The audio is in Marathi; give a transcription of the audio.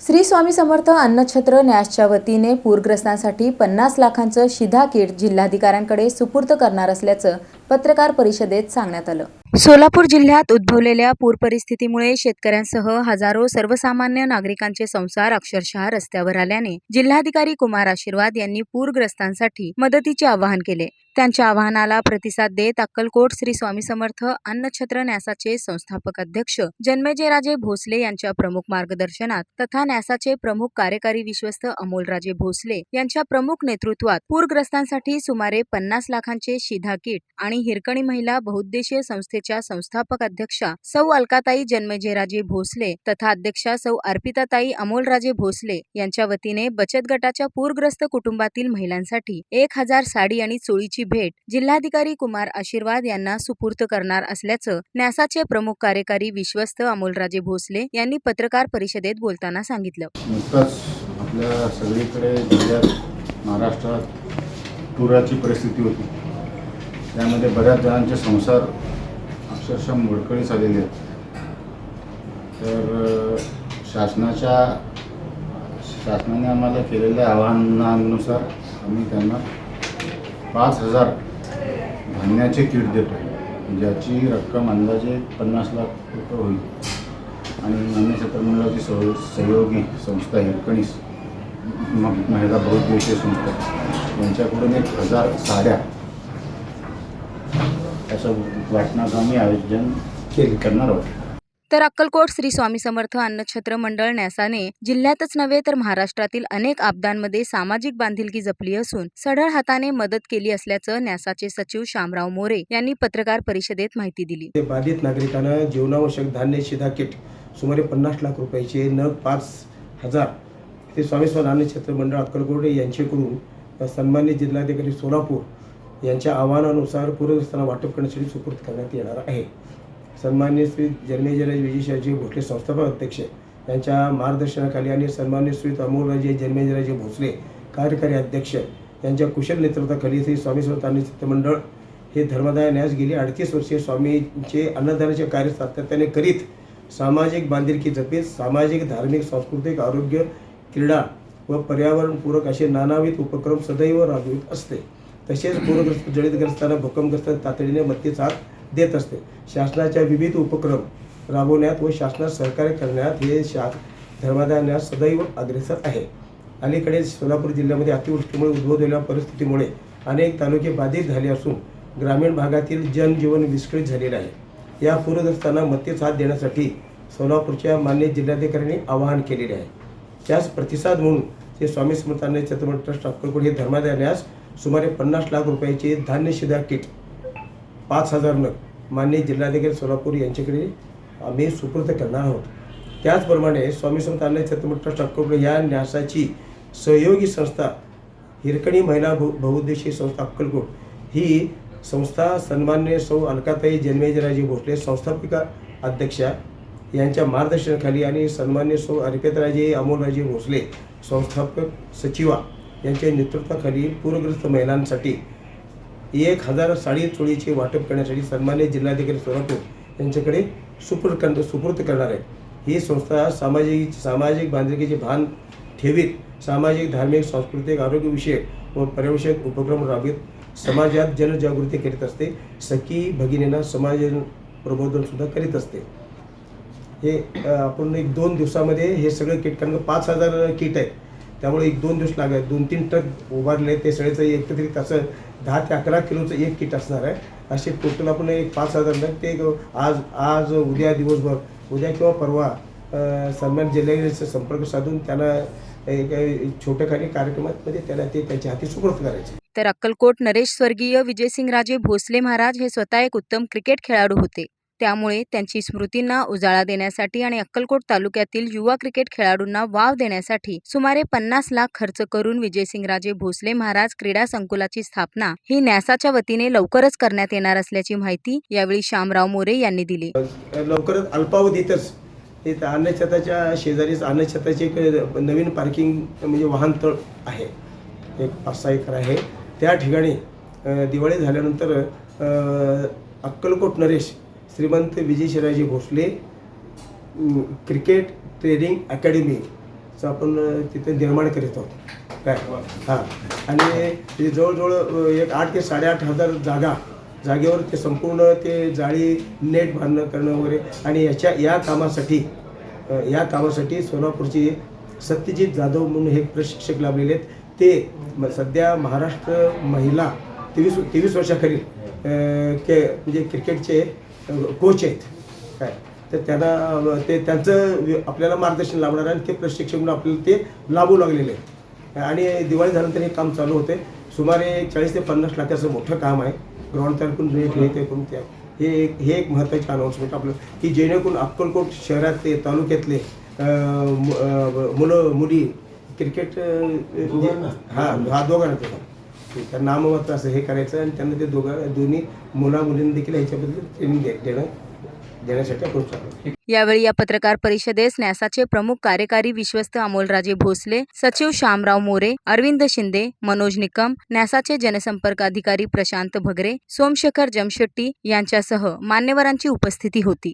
श्री स्वामी समर्थ अन्नछत्र न्यासच्या वतीने पूरग्रस्तांसाठी पन्नास लाखांचं शिधा किट जिल्हाधिकाऱ्यांकडे सुपूर्द करणार असल्याचं पत्रकार परिषदेत सांगण्यात आलं. सोलापूर जिल्ह्यात उद्भवलेल्या पूर परिस्थितीमुळे शेतकऱ्यांसह हजारो सर्वसामान्य नागरिकांचे संसार अक्षरशः रस्त्यावर आल्याने जिल्हाधिकारी कुमार आशीर्वाद यांनी पूरग्रस्तांसाठी मदतीचे आवाहन केले. त्यांच्या आवाहनाला प्रतिसाद देत अक्कलकोट श्री स्वामी समर्थ अन्नछत्र न्यासाचे संस्थापक अध्यक्ष जन्मेजयराजे भोसले यांच्या प्रमुख मार्गदर्शनात तथा न्यासाचे प्रमुख कार्यकारी विश्वस्त अमोलराजे भोसले यांच्या प्रमुख नेतृत्वात पूरग्रस्तांसाठी सुमारे पन्नास लाखांचे शिधा किट आणि हिरकणी महिला बहुउद्देशीय संस्थेच्या संस्थापक अध्यक्षा सौ अलकाताई जन्मजेराजे भोसले तथा अध्यक्षा सौ अर्पिताताई अमोलराजे भोसले यांच्या वतीने बचत गटाच्या पूरग्रस्त कुटुंबातील महिलांसाठी एक हजार साडी आणि चोळीची भेट जिल्हाधिकारी कुमार आशीर्वाद यांना सुपूर्त करणार असल्याचं न्यासाचे प्रमुख कार्यकारी विश्वस्त अमोलराजे भोसले यांनी पत्रकार परिषदेत बोलताना सांगितलं. नुकताच आपल्या सगळीकडे जिल्ह्यात महाराष्ट्रात टुराची परिस्थिती होती. त्यामध्ये बऱ्याच जणांचे संसार अक्षरशः मोडकळीस आलेले आहेत. तर शासनाच्या शासनाने आम्हाला केलेल्या आव्हानानुसार आम्ही त्यांना पाच हजार धान्याचे किट देतो. म्हणजे ज्याची रक्कम अंदाजे पन्नास लाख रुपये होईल. आणि अन्य क्षेत्रमंडळाची सह सहयोगी संस्था हिरकणीस महिला बहुद्देशीय संस्था यांच्याकडून एक हजार साड्या त्याचं वाटण्याचं आम्ही आयोजन केले. करणार आहोत. तर अक्कलकोट श्री स्वामी समर्थ अन्नछत्र मंडळ न्यासाने जिल्ह्यातच नव्हे तर महाराष्ट्रातील अनेक आपदांमध्ये सामाजिक बांधिलकी जपली असून सढळ हाताने मदत केली असल्याचं न्यासाचे सचिव शामराव मोरे यांनी पत्रकार परिषदेत माहिती दिली. ते बाधित नागरिकांना जीवनावश्यक धान्य शिधा किट सुमारे पन्नास लाख रुपयाचे नग पाच हजार ते स्वामी स्वामी क्षेत्र मंडळ अक्कलकोट यांच्याकडून सन्मान्य जिल्हाधिकारी सोलापूर यांच्या आव्हानानुसार पूरग्रस्तांना वाटप करण्यासाठी सुपूर्द करण्यात येणार आहे. सन्मान्य श्री जन्मेजराज विजयशाजी भोसले संस्थापक अध्यक्ष यांच्या मार्गदर्शनाखाली आणि सन्मान्य श्री अमोलराजे जन्मेजराजे भोसले कार्यकारी अध्यक्ष यांच्या कुशल नेतृत्वाखाली श्री स्वामी स्वतः चित्त मंडळ हे धर्मदाय न्यास गेली. अडतीस वर्षे स्वामींचे अन्नदानाचे कार्य सातत्याने करीत सामाजिक बांधिलकी जपीत सामाजिक धार्मिक सांस्कृतिक आरोग्य क्रीडा व पर्यावरणपूरक असे नानाविध उपक्रम सदैव राबवित असते. तसेच पूरग्रस्त जळीतग्रस्तांना भूकंपग्रस्त तातडीने मदतीचा हात देत असते. शासनाच्या विविध उपक्रम राबवण्यात व शासनात सहकार्य करण्यात हे शा धर्मादायास सदैव अग्रेसर आहे. अलीकडे सोलापूर जिल्ह्यामध्ये अतिवृष्टीमुळे उद्भवलेल्या परिस्थितीमुळे अनेक तालुके बाधित झाले असून ग्रामीण भागातील जनजीवन विस्कळीत झालेले आहे. या पूरग्रस्तांना मदतीचा हात देण्यासाठी सोलापूरच्या मान्य जिल्हाधिकाऱ्यांनी आवाहन केलेले आहे. त्यास प्रतिसाद म्हणून ते स्वामी समर्थांनी छत्रपती ट्रस्ट अक्कलकोट हे धर्मादायास सुमारे पन्नास लाख रुपयाचे धान्य शिधा किट पाच हजार नग मान्य जिल्हाधिकारी सोलापूर यांच्याकडे आम्ही सुपूर्द करणार आहोत. त्याचप्रमाणे स्वामी समतान्य छत्रपती ट्रस्ट अक्कलकोट या न्यासाची सहयोगी संस्था हिरकणी महिला बहु बहुउद्देशीय संस्था अक्कलकोट ही संस्था सन्मान्य सौ अलकाताई जन्मेजराजे भोसले संस्थापिका अध्यक्षा यांच्या मार्गदर्शनाखाली आणि सन्मान्य सौ अर्पितराजे अमोलराजे भोसले संस्थापक सचिवा यांच्या नेतृत्वाखाली पूरग्रस्त महिलांसाठी एक हजार साडी चोळीचे वाटप करण्यासाठी सन्मान्य जिल्हाधिकारी सोलापूर यांच्याकडे सुपूर्द कर सुपूर्द करणार आहे ही संस्था सामाजिक सामाजिक बांधिलकीचे भान ठेवीत सामाजिक धार्मिक सांस्कृतिक आरोग्यविषयक व पर्यवेक्षक उपक्रम राबवित. समाजात जनजागृती करीत असते. सखी भगिनींना समाज प्रबोधनसुद्धा करीत असते. हे आपण एक दोन दिवसामध्ये हे सगळं किट कारण पाच हजार किट आहे त्यामुळे एक दोन दिवस लागले दोन तीन ट्रक उभारले ते सगळ्याचं एकत्रित असं दहा ते अकरा किलोचं एक किट असणार आहे. असे टोटल आपण एक पाच हजार नग ते आज आज उद्या दिवसभर उद्या किंवा परवा सन्मान जिल्ह्याचा संपर्क साधून त्यांना एक एक छोट्याखाली कार्यक्रमामध्ये म्हणजे त्याला ते त्यांच्या हाती सुपूर्द करायचे. तर अक्कलकोट नरेश स्वर्गीय विजयसिंगराजे भोसले महाराज हे स्वतः एक उत्तम क्रिकेट खेळाडू होते. त्यामुळे त्यांची स्मृतींना उजाळा देण्यासाठी आणि अक्कलकोट तालुक्यातील युवा क्रिकेट खेळाडूंना वाव देण्यासाठी सुमारे पन्नास लाख खर्च करून विजयसिंगराजे भोसले महाराज क्रीडा संकुलाची स्थापना ही न्यासाच्या वतीने लवकरच करण्यात येणार असल्याची माहिती यावेळी श्यामराव मोरे यांनी दिली. लवकरच अल्पावधीतच हे अन्नछताच्या शेजारीच अन्नछताचे एक नवीन पार्किंग म्हणजे वाहनतळ आहे. एक पाच सहा एकर आहे. त्या ठिकाणी दिवाळी झाल्यानंतर अक्कलकोट नरेश श्रीमंत विजय शिराजी भोसले क्रिकेट ट्रेनिंग अकॅडमीचं आपण तिथे निर्माण करीत आहोत काय? हां. आणि ते जवळजवळ एक आठ ते साडेआठ हजार जागा जागेवर ते संपूर्ण ते जाळी नेट बांधणं करणं वगैरे. आणि याच्या या कामासाठी या कामासाठी सोलापूरची सत्यजित जाधव म्हणून हे प्रशिक्षक लाभलेले आहेत. ते म- सध्या महाराष्ट्र महिला तेवीस तेवीस वर्षाखालील के म्हणजे क्रिकेटचे कोच आहेत. काय? तर त्यांना ते त्यांचं आपल्याला मार्गदर्शन लाभणार आहे आणि ते प्रशिक्षक म्हणून आपल्याला ते लाभू लागलेले आहेत. आणि दिवाळी झाल्यानंतर हे काम चालू होते. सुमारे चाळीस ते पन्नास लाखाचं मोठं काम आहे. ग्राउंड तयार करून रेट हे ते करून त्या हे एक हे एक महत्त्वाचे अनाऊन्समेंट आपलं की जेणेकरून अक्कलकोट शहरातले तालुक्यातले अ, मु- अ, मुलं मुली क्रिकेट हा हा दोघांना ते. त्यांना नाममात्र असं हे करायचं आणि त्यांना ते दोघं दोन्ही मुला मुलींना देखील ह्याच्याबद्दल ट्रेनिंग देणं देण्यासाठी आपण चालू यावेळी या पत्रकार परिषदेस न्यासाचे प्रमुख कार्यकारी विश्वस्त अमोलराजे भोसले सचिव श्यामराव मोरे अरविंद शिंदे मनोज निकम न्यासाचे जनसंपर्क अधिकारी प्रशांत भगरे सोमशेखर जमशेट्टी यांच्यासह मान्यवरांची उपस्थिती होती.